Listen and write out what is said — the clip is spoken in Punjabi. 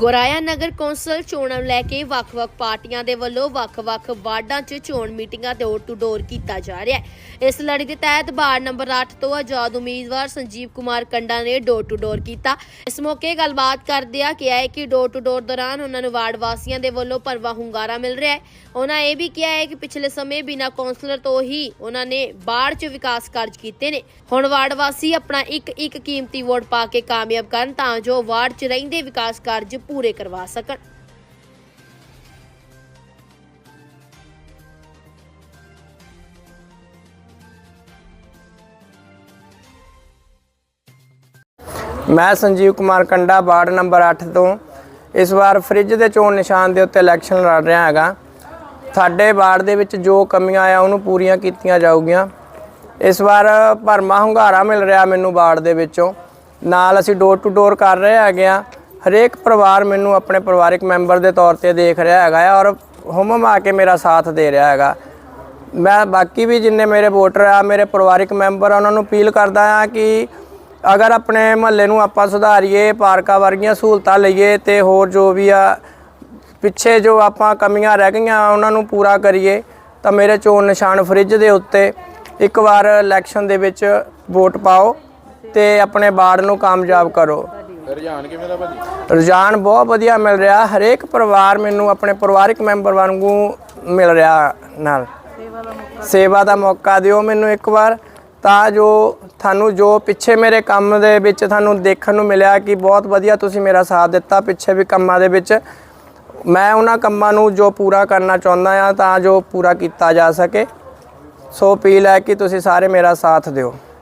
ਗੋਰਾਇਆ ਨਗਰ ਕੌਂਸਲ ਚੋਣਾਂ ਨੂੰ ਲੈ ਕੇ ਵੱਖ-ਵੱਖ ਪਾਰਟੀਆਂ ਦੇ ਵੱਲੋਂ ਵੱਖ-ਵੱਖ ਵਾਰਡਾਂ 'ਚ ਚੋਣ ਮੀਟਿੰਗਾਂ ਡੋਰ ਟੂ ਡੋਰ ਕੀਤਾ ਜਾ ਰਿਹਾ ਹੈ। ਇਸ ਲੜੀ ਦੇ ਤਹਿਤ ਵਾਰਡ ਨੰਬਰ 8 ਤੋਂ ਆਜ਼ਾਦ ਉਮੀਦਵਾਰ ਸੰਜੀਵ ਕੁਮਾਰ ਕੰਡਾ ਨੇ ਡੋਰ ਟੂ ਡੋਰ ਕੀਤਾ। ਇਸ ਮੌਕੇ ਗੱਲਬਾਤ ਕਰਦਿਆਂ ਕਿਹਾ ਹੈ ਕਿ ਡੋਰ ਟੂ ਡੋਰ ਦੌਰਾਨ ਉਹਨਾਂ ਨੂੰ ਵਾਰਡ ਵਾਸੀਆਂ ਦੇ ਵੱਲੋਂ ਭਰਵਾ ਹੁੰਗਾਰਾ ਮਿਲ ਰਿਹਾ ਹੈ। ਉਹਨਾਂ ਇਹ ਵੀ ਕਿਹਾ ਹੈ ਕਿ ਪਿਛਲੇ ਸਮੇਂ ਬਿਨਾਂ ਕੌਂਸਲਰ ਤੋਂ ਹੀ ਉਹਨਾਂ ਨੇ ਬਾੜ 'ਚ ਵਿਕਾਸ ਕਾਰਜ ਕੀਤੇ ਨੇ। ਹੁਣ ਵਾਰਡ ਵਾਸੀ ਆਪਣਾ ਇੱਕ ਇੱਕ ਕੀਮਤੀ ਵੋਟ ਪਾ ਕੇ ਕਾਮਯਾਬ ਕਰਨ ਤਾਂ ਜੋ ਵਾਰਡ 'ਚ ਰਹਿੰਦੇ ਵਿਕਾਸ ਕਾਰਜ ਪੂਰੇ ਕਰਵਾ ਸਕਣ। ਮੈਂ ਸੰਜੀਵ ਕੁਮਾਰ ਕੰਡਾ, ਵਾਰਡ ਨੰਬਰ 8 ਤੋਂ। ਇਸ ਵਾਰ ਫ੍ਰਿਜ ਦੇ ਚੋਣ ਨਿਸ਼ਾਨ ਦੇ ਉੱਤੇ ਇਲੈਕਸ਼ਨ ਲੜ ਰਿਹਾ ਹੈਗਾ। ਸਾਡੇ ਵਾਰਡ ਦੇ ਵਿੱਚ ਜੋ ਕਮੀਆਂ ਆ ਉਹਨੂੰ ਪੂਰੀਆਂ ਕੀਤੀਆਂ ਜਾਊਗੀਆਂ। ਇਸ ਵਾਰ ਭਰਮਾ ਹੁੰਗਾਰਾ ਮਿਲ ਰਿਹਾ ਮੈਨੂੰ ਵਾਰਡ ਦੇ ਵਿੱਚੋਂ। ਨਾਲ ਅਸੀਂ ਡੋਰ ਟੂ ਡੋਰ ਕਰ ਰਹੇ ਹੈਗੇ ਆ। ਹਰੇਕ ਪਰਿਵਾਰ ਮੈਨੂੰ ਆਪਣੇ ਪਰਿਵਾਰਿਕ ਮੈਂਬਰ ਦੇ ਤੌਰ ਤੇ ਦੇਖ ਰਿਹਾ ਹੈਗਾ ਆ ਔਰ ਹੁਮਮ ਆ ਕੇ ਮੇਰਾ ਸਾਥ ਦੇ ਰਿਹਾ ਹੈਗਾ। ਮੈਂ ਬਾਕੀ ਵੀ ਜਿੰਨੇ ਮੇਰੇ ਵੋਟਰ ਆ, ਮੇਰੇ ਪਰਿਵਾਰਿਕ ਮੈਂਬਰ ਆ, ਉਹਨਾਂ ਨੂੰ ਅਪੀਲ ਕਰਦਾ ਆ ਕਿ ਅਗਰ ਆਪਣੇ ਮਹੱਲੇ ਨੂੰ ਆਪਾਂ ਸੁਧਾਰੀਏ, ਪਾਰਕਾਂ ਵਰਗੀਆਂ ਸਹੂਲਤਾਂ ਲਈਏ ਤੇ ਹੋਰ ਜੋ ਵੀ ਆ, ਪਿੱਛੇ ਜੋ ਆਪਾਂ ਕਮੀਆਂ ਰਹਿ ਗਈਆਂ, ਉਹਨਾਂ ਨੂੰ ਪੂਰਾ ਕਰੀਏ, ਤਾਂ ਮੇਰੇ ਚੋਣ ਨਿਸ਼ਾਨ ਫ੍ਰਿਜ ਦੇ ਉੱਤੇ ਇੱਕ ਵਾਰ ਇਲੈਕਸ਼ਨ ਦੇ ਵਿੱਚ ਵੋਟ ਪਾਓ ਤੇ ਆਪਣੇ ਬਾੜ ਨੂੰ ਕਾਮਯਾਬ ਕਰੋ। ਰੁਝਾਨ ਕਿਵੇਂ ਦਾ ਭਾਜੀ? ਰੁਝਾਨ ਬਹੁਤ ਵਧੀਆ ਮਿਲ ਰਿਹਾ। ਹਰੇਕ ਪਰਿਵਾਰ ਮੈਨੂੰ ਆਪਣੇ ਪਰਿਵਾਰਕ ਮੈਂਬਰ ਵਾਂਗੂ ਮਿਲ ਰਿਹਾ ਨਾਲ। ਸੇਵਾ ਦਾ ਮੌਕਾ ਦਿਓ ਮੈਨੂੰ ਇੱਕ ਵਾਰ। ਤਾਂ ਜੋ ਤੁਹਾਨੂੰ ਜੋ ਪਿੱਛੇ ਮੇਰੇ ਕੰਮ ਦੇ ਵਿੱਚ ਤੁਹਾਨੂੰ ਦੇਖਣ ਨੂੰ ਮਿਲਿਆ ਕਿ ਬਹੁਤ ਵਧੀਆ ਤੁਸੀਂ ਮੇਰਾ ਸਾਥ ਦਿੱਤਾ ਪਿੱਛੇ ਵੀ ਕੰਮਾਂ ਦੇ ਵਿੱਚ। ਮੈਂ ਉਹਨਾਂ ਕੰਮਾਂ ਨੂੰ ਜੋ ਪੂਰਾ ਕਰਨਾ ਚਾਹੁੰਦਾ ਆ ਤਾਂ ਜੋ ਪੂਰਾ ਕੀਤਾ ਜਾ ਸਕੇ। ਸੋ ਅਪੀਲ ਹੈ ਕਿ ਤੁਸੀਂ ਸਾਰੇ ਮੇਰਾ ਸਾਥ ਦਿਓ।